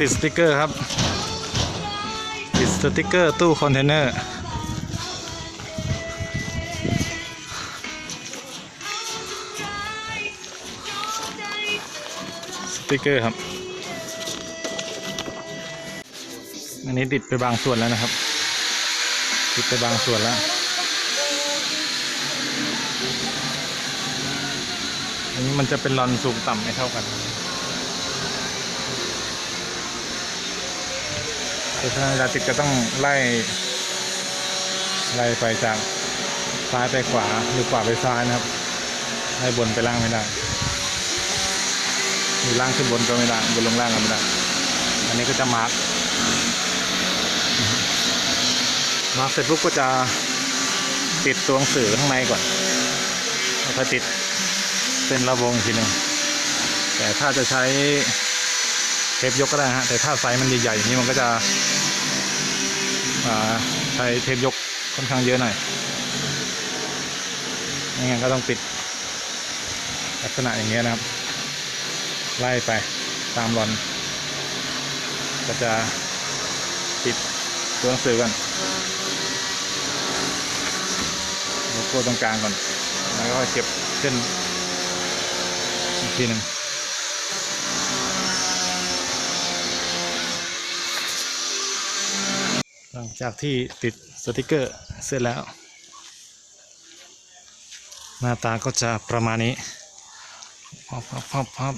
ติดสติกเกอร์ครับ ติดสติกเกอร์ตู้คอนเทนเนอร์สติกเกอร์ครับ อันนี้ติดไปบางส่วนแล้วนะครับ ติดไปบางส่วนแล้ว อันนี้มันจะเป็นรอนสูงต่ำไม่เท่ากัน เพราะฉะนั้นเวลาติดก็ต้องไล่ ไล่ไปจากซ้ายไปขวาหรือขวาไปซ้ายนะครับไล่บนไปล่างไม่ได้หรือล่างขึ้นบนก็ไม่ได้บนลงล่างก็ไม่ได้อันนี้ก็จะมาร์กมาร์กเสร็จปุ๊บก็จะติดตัวหนังสือข้างในก่อน แล้วก็ติดเส้นระวงทีหนึ่งแต่ถ้าจะใช้ ปยกก็ได้ฮะแต่ถ้าไซส์มันใหญ่ๆอย่างนี้มันก็จะใช้เทปยกค่อนข้างเยอะหน่อยไม่งั้นก็ต้องปิดลักษณะอย่างเงี้ยนะครับ ไล่ไปตามรอน ก็จะปิดตัวหนังสือก่อนโลโก้ตรงกลางก่อน แล้วก็เก็บเส้นอีกทีหนึ่ง หลังจากที่ติดสติกเกอร์เสร็จแล้ว หน้าตาก็จะประมาณนี้พับพับพับพับ